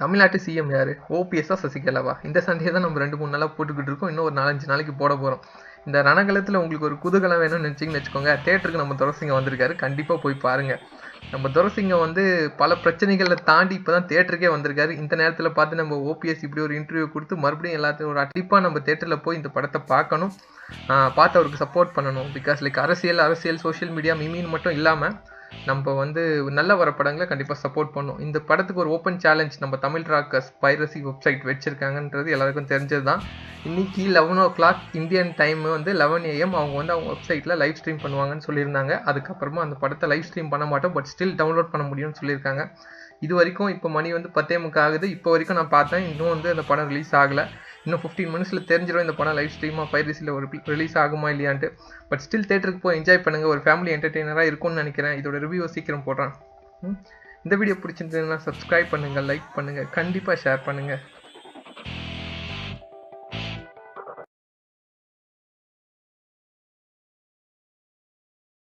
தமிழ்நாட்டு சிஎம் யார்? ஓபிஎஸ்ஸா சசிகலாவா? இந்த சண்டையை தான் நம்ம ரெண்டு மூணு நாளாக போட்டுக்கிட்டு இருக்கோம். இன்னும் ஒரு நாலஞ்சு நாளைக்கு போட போகிறோம் இந்த ரணகலத்தில் உங்களுக்கு ஒரு குதூகலம் வேணும்னு நினச்சிங்கன்னு வச்சுக்கோங்க. தேட்டருக்கு நம்ம துரசிங்க வந்திருக்காரு. கண்டிப்பாக போய் பாருங்கள் நம்ம துரசிங்கம் வந்து பல பிரச்சனைகளை தாண்டி இப்போ தான் தேட்டருக்கே வந்திருக்காரு. இந்த நேரத்தில் பார்த்து நம்ம ஓபிஎஸ் இப்படி ஒரு இன்டர்வியூ கொடுத்து மறுபடியும் எல்லாத்தையும் ஒரு அட்டிப்பாக நம்ம தேட்டரில் போய் இந்த படத்தை பார்க்கணும். பார்த்து அவருக்கு சப்போர்ட் பண்ணணும். பிகாஸ் லைக் அரசியல் அரசியல் சோஷியல் மீடியா மிமின்னு மட்டும் இல்லாமல் நம்ம வந்து நல்ல வர படங்களை கண்டிப்பாக சப்போர்ட் பண்ணும். இந்த படத்துக்கு ஒரு ஓப்பன் சேலஞ்ச் நம்ம தமிழ் ராக்கர்ஸ் பைரசி வெப்சைட் வச்சிருக்காங்கன்றது எல்லாருக்கும் தெரிஞ்சது தான் இன்னைக்கு eleven o'clock Indian time வந்து லெவன் ஏஎம் அவங்க வந்து அவங்க வெப்சைட்டில் லைவ் ஸ்ட்ரீம் பண்ணுவாங்கன்னு சொல்லியிருந்தாங்க. அதுக்கப்புறமா அந்த படத்தை லைவ் ஸ்ட்ரீம் பண்ண மாட்டோம். பட் ஸ்டில் டவுன்லோட் பண்ண முடியும்னு சொல்லியிருக்காங்க. இது வரைக்கும் இப்போ மணி வந்து பத்தே முக்கால் ஆகுது. இப்போ வரைக்கும் நான் பார்த்தேன். இன்னும் வந்து அந்த படம் ரிலீஸ் ஆகலை. இன்னும் ஃபிஃப்டீன் மினிட்ஸில் தெரிஞ்சிடும் இந்த படம் லைவ் ஸ்ட்ரீமாக பைரசியில் ஒரு ரிலீஸ் ஆகுமா இல்லையான்ட்டு. பட் ஸ்டில் தேட்டருக்கு போய் என்ஜாய் பண்ணுங்கள் ஒரு ஃபேமிலி என்டர்டெய்னராக இருக்கும்னு நினைக்கிறேன். இதோட ரிவ்யூ சீக்கிரம் போடுறேன். இந்த வீடியோ பிடிச்சிருந்ததுன்னா சப்ஸ்கிரைப் பண்ணுங்கள் லைக் பண்ணுங்கள் கண்டிப்பாக ஷேர் பண்ணுங்கள்